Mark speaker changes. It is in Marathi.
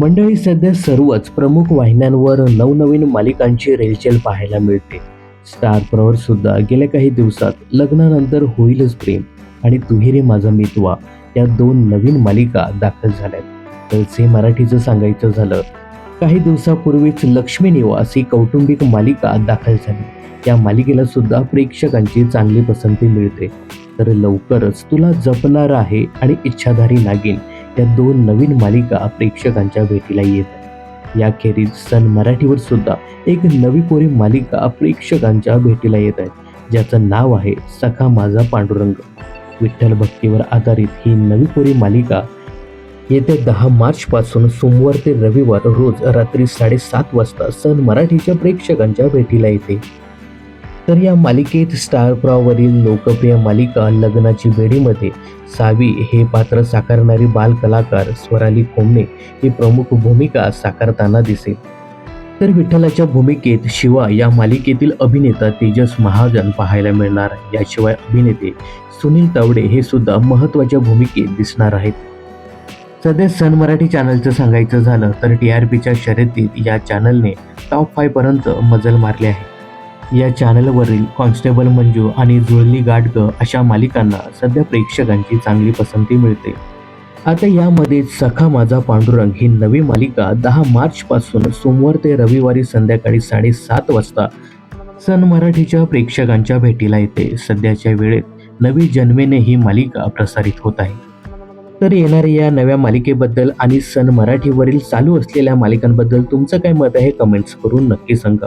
Speaker 1: मंडळी सध्या सर्वच प्रमुख वाहिन्यांवर नवनवीन मालिकांची रेलचेल पाहायला मिळते. स्टार प्रवर सुद्धा गेल्या काही दिवसात लग्नानंतर होईलच प्रेम आणि तुही रे माझा मितवा या दोन नवीन मालिका दाखल झाल्यात. तर जे मराठीचं सांगायचं झालं काही दिवसापूर्वीच लक्ष्मी निवास ही कौटुंबिक मालिका दाखल झाली. या मालिकेला सुद्धा प्रेक्षकांची चांगली पसंती मिळते. तर लवकरच तुला जपणार आहे आणि इच्छाधारी नागिन या दोन नवीन मालिका प्रेक्षकांच्या भेटीला येत आहेत. याखेरीज सन मराठीवर सुद्धा एक नवी कोरी मालिका प्रेक्षकांच्या भेटीला येत आहे ज्याचं नाव आहे सखा माझा पांडुरंग. विठ्ठल भक्तीवर आधारित ही नवी कोरी मालिका येत्या दहा मार्च पासून सोमवार ते रविवार रोज रात्री साडेसात वाजता सन मराठीच्या प्रेक्षकांच्या भेटीला येते. तर या मालिकेत स्टार प्रॉवरील लोकप्रिय मालिका लग्नाची बेडीमध्ये सावी हे पात्र साकारणारी बालकलाकार स्वराली कोमणे ही प्रमुख भूमिका साकारताना दिसेल. तर विठ्ठलाच्या भूमिकेत शिवा या मालिकेतील अभिनेता तेजस महाजन पाहायला मिळणार. याशिवाय अभिनेते सुनील तावडे हे सुद्धा महत्त्वाच्या भूमिकेत दिसणार आहेत. सध्या सन मराठी चॅनलचं सांगायचं झालं तर टी आर पीच्या शर्यतीत या चॅनलने टॉप फायपर्यंत मजल मारली आहे. या चॅनलवरील कॉन्स्टेबल मंजू आणि जुळली गाडग अशा मालिकांना सध्या प्रेक्षकांची चांगली पसंती मिळते. आता यामध्ये सखा माझा पांडुरंग ही नवी मालिका दहा मार्च पासून सोमवार ते रविवारी संध्याकाळी साडेसात वाजता सन मराठीच्या प्रेक्षकांच्या भेटीला येते. सध्याच्या वेळेत नवी जन्मेने ही मालिका प्रसारित होत आहे. तर येणाऱ्या या नव्या मालिकेबद्दल आणि सन मराठीवरील चालू असलेल्या मालिकांबद्दल तुमचं काय मत आहे? कमेंट्स करून नक्की सांगा.